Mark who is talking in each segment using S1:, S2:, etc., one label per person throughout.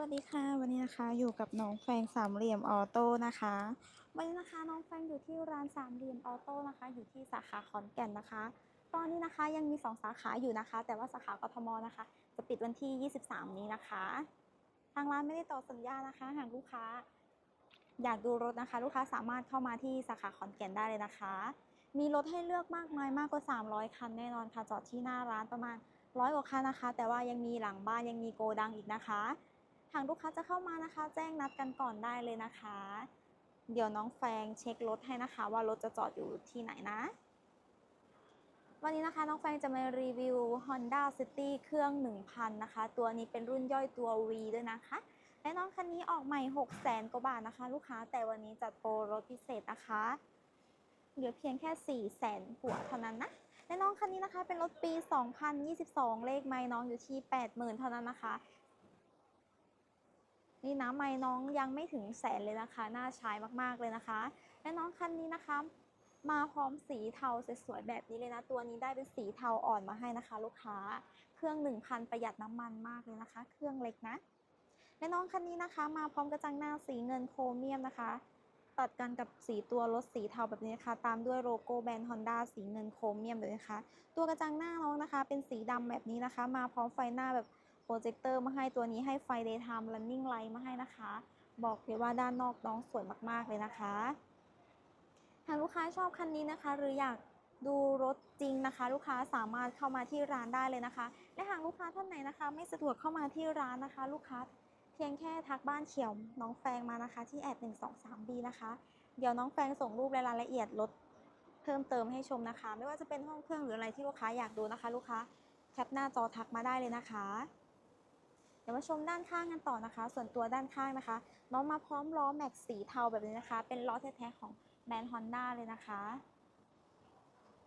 S1: วัสดีค่ะ วันนี้นะคะอยู่กับน้องแฟงสามเหลี่ยมออโต้นะคะ วันนี้นะคะน้องแฟงอยู่ที่ร้านสามเหลี่ยมออโต้นะคะ อยู่ที่สาขาขอนแก่นนะคะ ตอนนี้นะคะยังมี 2 สาขาอยู่นะคะ แต่ว่าสาขากทมนะคะ จะปิดวันที่ 23 นี้นะคะ ทางร้านไม่ได้ต่อสัญญานะคะ หากลูกค้า อยากดูรถนะคะ ลูกค้าสามารถเข้ามาที่สาขาขอนแก่นได้เลยนะคะ มีรถให้เลือกมากมายมากกว่า 300 คันแน่นอนค่ะจอดที่หน้าร้านประมาณร้อยกว่าคันนะคะ แต่ว่ายังมีหลังบ้านยังมีโกดังอีกนะคะ ทางลูกค้าจะเข้ามานะคะ แจ้งนัดกันก่อนได้เลยนะคะ เดี๋ยวน้องแฟงเช็ครถให้นะคะ ว่ารถจะจอดอยู่ที่ไหนนะ วันนี้นะคะน้องแฟงจะมารีวิว Honda City เครื่อง 1000 นะคะ ตัวนี้เป็นรุ่นย่อยตัว V ด้วยนะคะและน้องคันนี้ออกใหม่ 6 0 0 0 0กว่าบาทนะคะ ลูกค้าแต่วันนี้จัดโปรรถพิเศษนะคะเหลือเพียงแค่ 4 0 0 0 0 0หัวเท่านั้นนะและน้องคันนี้นะคะเป็นรถปี 2022 เลขไม้น้องอยู่ที่ 80,000 เท่านั้นนะคะ นี่นะไม้น้องยังไม่ถึงแสนเลยนะคะ น่าใช้มากๆเลยนะคะ และน้องคันนี้นะคะ มาพร้อมสีเทาสวยๆแบบนี้เลยนะ ตัวนี้ได้เป็นสีเทาอ่อนมาให้นะคะ ลูกค้า เครื่อง 1,000 ประหยัดน้ำมันมากเลยนะคะ เครื่องเล็กนะ และน้องคันนี้นะคะ มาพร้อมกระจังหน้าสีเงินโครเมียมนะคะตัดกันกับสีตัวรถสีเทาแบบนี้นะคะ ตามด้วยโลโก้แบรนด์ Honda สีเงินโครเมียมเลยนะคะ ตัวกระจังหน้าน้องนะคะ เป็นสีดำแบบนี้นะคะ มาพร้อมไฟหน้าแบบ โปรเจคเตอร์มาให้ตัวนี้ให้ไฟ daytime running light มาให้นะคะ บอกเลยว่าด้านนอกน้องสวยมากๆเลยนะคะทางลูกค้าชอบคันนี้นะคะ หรืออยากดูรถจริงนะคะ ลูกค้าสามารถเข้ามาที่ร้านได้เลยนะคะ และหากลูกค้าท่านไหนนะคะ ไม่สะดวกเข้ามาที่ร้านนะคะ ลูกค้าเพียงแค่ทักบ้านเขียวน้องแฟงมานะคะ ที่แอด1 2 3 b นะคะ เดี๋ยวน้องแฟงส่งรูปและรายละเอียดรถเพิ่มเติมให้ชมนะคะ ไม่ว่าจะเป็นห้องเครื่องหรืออะไรที่ลูกค้าอยากดูนะคะ ลูกค้าแคปหน้าจอทักมาได้เลยนะคะ เดี๋ยวมาชมด้านข้างกันต่อนะคะ ส่วนตัวด้านข้างนะคะน้องมาพร้อมล้อแม็กสีเทาแบบนี้นะคะ เป็นล้อแท้ๆของแบรนด์ Honda เลยนะคะ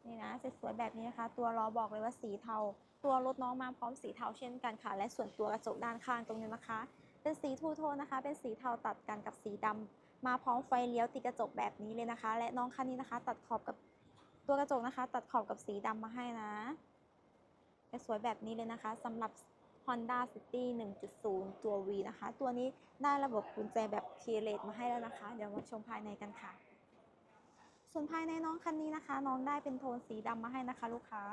S1: นี่นะสวยๆแบบนี้นะคะ ตัวล้อบอกเลยว่าสีเทา ตัวรถน้องมาพร้อมสีเทาเช่นกันค่ะ และส่วนตัวกระจกด้านข้างตรงนี้นะคะ เป็นสีทูโทนนะคะ เป็นสีเทาตัดกันกับสีดำมาพร้อมไฟเลี้ยวติดกระจกแบบนี้เลยนะคะ และน้องคันนี้นะคะ ตัดขอบกับตัวกระจกนะคะ ตัดขอบกับสีดำมาให้นะจะสวยแบบนี้เลยนะคะสำหรับ Honda City 1.0 ตัว V นะคะ ตัวนี้ได้ระบบกุญแจแบบคีย์เลมาให้แล้วนะคะ เดี๋ยวมาชมภายในกันค่ะ ส่วนภายในน้องคันนี้นะคะ น้องได้เป็นโทนสีดำมาให้นะคะ ลูกค้า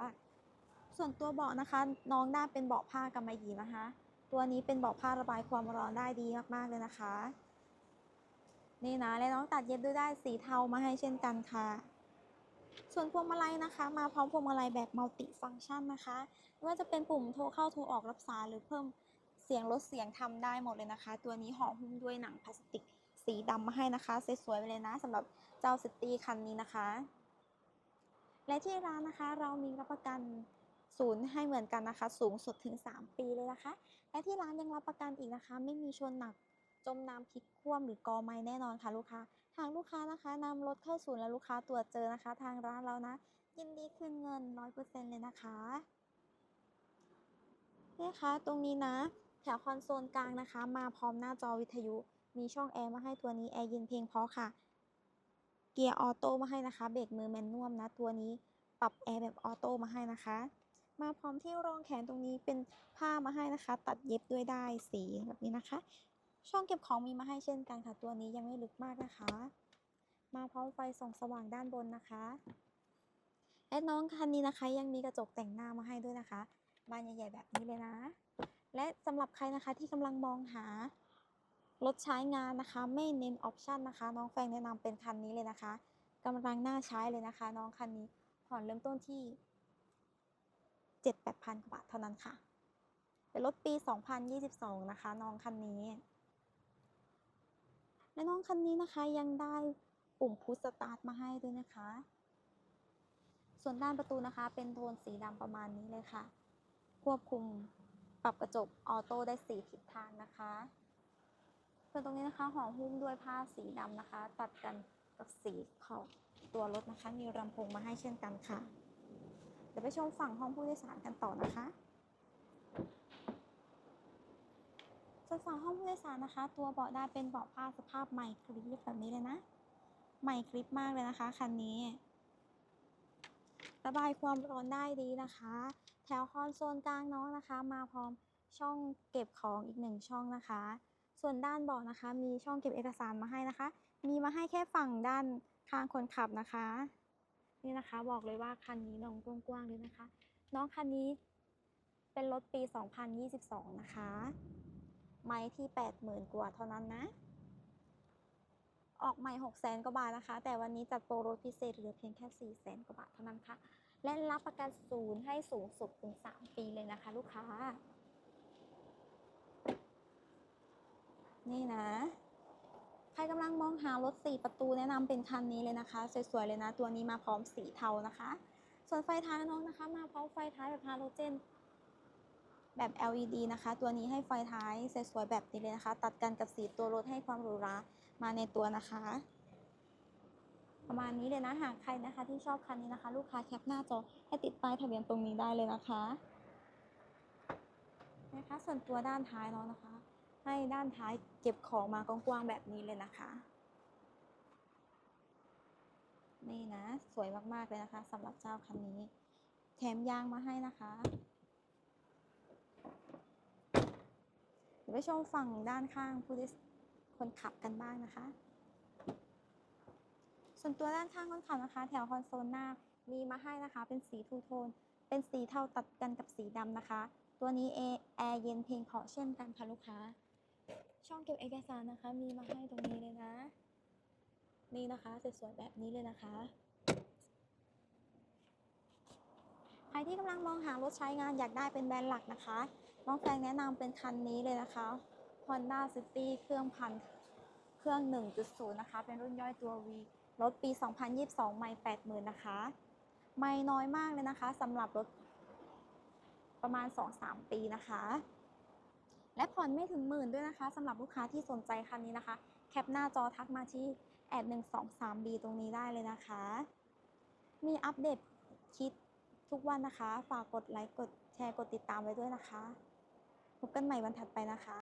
S1: ส่วนตัวเบาะนะคะ น้องได้เป็นเบาะผ้ากำมะหยี่นะคะ ตัวนี้เป็นเบาะผ้าระบายความร้อนได้ดีมากๆเลยนะคะ นี่นะและน้องตัดเย็บด้วยได้สีเทามาให้เช่นกันค่ะ ส่วนพวงมาลัยนะคะ มาพร้อมพวงมาลัยแบบมัลติฟังก์ชันนะคะไม่ว่าจะเป็นปุ่มโทรเข้าโทรออกรับสายหรือเพิ่มเสียงลดเสียงทำได้หมดเลยนะคะ ตัวนี้ห่อหุ้มด้วยหนังพลาสติกสีดำมาให้นะคะสวยๆไปเลยนะสำหรับเจ้าซิตี้คันนี้นะคะ และที่ร้านนะคะเรามีรับประกันศูนย์ให้เหมือนกันนะคะ สูงสุดถึง 3 ปีเลยนะคะ และที่ร้านยังรับประกันอีกนะคะ ไม่มีชนหนักจมน้ำพลิกคว่ำหรือกอไม้แน่นอนค่ะลูกค้า ทางลูกค้านะคะนำรถเข้าศูนย์แล้วลูกค้าตรวจเจอนะคะ ทางร้านเรานะ ยินดีคืนเงิน100%เปอร์เซ็นเลยนะคะนี่ค่ะตรงนี้นะแถวคอนโซลกลางนะคะ มาพร้อมหน้าจอวิทยุ มีช่องแอร์มาให้ตัวนี้แอร์เย็นเพียงพอค่ะ เกียร์ออโต้มาให้นะคะเบรกมือแมนนวมนะ ตัวนี้ปรับแอร์แบบออโต้มาให้นะคะ มาพร้อมที่รองแขนตรงนี้เป็นผ้ามาให้นะคะ ตัดเย็บด้วยได้สีแบบนี้นะคะ ช่องเก็บของมีมาให้เช่นกันค่ะ ตัวนี้ยังไม่ลึกมากนะคะ มาพร้อมไฟส่องสว่างด้านบนนะคะและน้องคันนี้นะคะ ยังมีกระจกแต่งหน้ามาให้ด้วยนะคะบานใหญ่ๆแบบนี้เลยนะ และสำหรับใครนะคะที่กำลังมองหารถใช้งานนะคะ ไม่เน้นออปชันนะคะ น้องแฟงแนะนำเป็นคันนี้เลยนะคะกำลังน่าใช้เลยนะคะ น้องคันนี้ผ่อนเริ่มต้นที่7-8พันกว่าบาทเท่านั้นค่ะ เป็นรถปี 2022 นะคะ น้องคันนี้ และน้องคันนี้นะคะยังได้ปุ่มพุชสตาร์ทมาให้ด้วยนะคะ ส่วนด้านประตูนะคะ เป็นโทนสีดำประมาณนี้เลยค่ะ ควบคุมปรับกระจกออโต้ได้สีทิศทางนะคะส่วนตรงนี้นะคะห่อหุ้มด้วยผ้าสีดำนะคะ ตัดกันกับสีขอบตัวรถนะคะ มีลำโพงมาให้เช่นกันค่ะ เดี๋ยวไปชมฝั่งห้องผู้โดยสารกันต่อนะคะ วนฝั่งห้องผู้โดยสารนะคะ ตัวเบาะได้เป็นเบาะผ้าสภาพใหม่กริบแบบนี้เลยนะใหม่กริบมากเลยนะคะคันนี้ ระบายความร้อนได้ดีนะคะ แถวคอนโซลกลางน้องนะคะ มาพร้อมช่องเก็บของอีกหนึ่งช่องนะคะ ส่วนด้านเบาะนะคะ มีช่องเก็บเอกสารมาให้นะคะ มีมาให้แค่ฝั่งด้านข้างคนขับนะคะ นี่นะคะบอกเลยว่าคันนี้น้องกว้างๆเลยนะคะ น้องคันนี้เป็นรถปี 2022 นะคะ ไม้ที่ 80,000 กว่าเท่านั้นนะ ออกใหม่600,000กว่าบาทนะคะ แต่วันนี้จัดโปรรถพิเศษเหลือเพียงแค่400,000กว่าบาทเท่านั้นค่ะ และรับประกันศูนย์ให้สูงสุดถึง 3 ปีเลยนะคะ ลูกค้า นี่นะ ใครกำลังมองหารถ 4 ประตูแนะนำเป็นคันนี้เลยนะคะ สวยๆเลยนะ ตัวนี้มาพร้อมสีเทานะคะ ส่วนไฟท้ายน้องนะคะ มาพร้อมไฟท้ายแบบฮาโลเจน แบบ LED นะคะ ตัวนี้ให้ไฟท้ายสวยๆแบบนี้เลยนะคะ ตัดกันกับสีตัวรถให้ความหรูหรามาในตัวนะคะ ประมาณนี้เลยนะหากใครนะคะ ที่ชอบคันนี้นะคะ ลูกค้าแคปหน้าจอให้ติดป้ายทะเบียนตรงนี้ได้เลยนะคะนะคะ ส่วนตัวด้านท้ายเนาะนะคะ ให้ด้านท้ายเก็บของมากว้างๆแบบนี้เลยนะคะนี่นะ สวยมากๆเลยนะคะสำหรับเจ้าคันนี้ แถมยางมาให้นะคะ เดี๋ยว ไปชมฝั่งด้านข้างผู้โดยคนขับกันบ้างนะคะ ส่วนตัวด้านข้างคนขับนะคะ แถวคอนโซลหน้ามีมาให้นะคะ เป็นสีทูโทน เป็นสีเทาตัดกันกับสีดำนะคะ ตัวนี้แอร์เย็นเพลงเพราะเช่นกันค่ะลูกค้า ช่องเก็บเอกสารนะคะ มีมาให้ตรงนี้เลยนะ นี่นะคะสวยๆแบบนี้เลยนะคะใครที่กำลังมองหารถใช้งานอยากได้เป็นแบรนด์หลักนะคะ น้องแฟงแนะนำเป็นคันนี้เลยนะคะ Honda City เครื่องพันเครื่อง 1.0 นะคะ เป็นรุ่นย่อยตัว V รถปี 2022 ไม่ 80,000 นะคะ ไม่น้อยมากเลยนะคะสำหรับรถประมาณ 2-3 ปีนะคะ และผ่อนไม่ถึงหมื่นด้วยนะคะสำหรับลูกค้าที่สนใจคันนี้นะคะ แคปหน้าจอทักมาที่แอด123 b ตรงนี้ได้เลยนะคะ มีอัปเดตคลิปทุกวันนะคะ ฝากกดไลค์ กดแชร์ กดติดตามไว้ด้วยนะคะ พบกันใหม่วันถัดไปนะคะ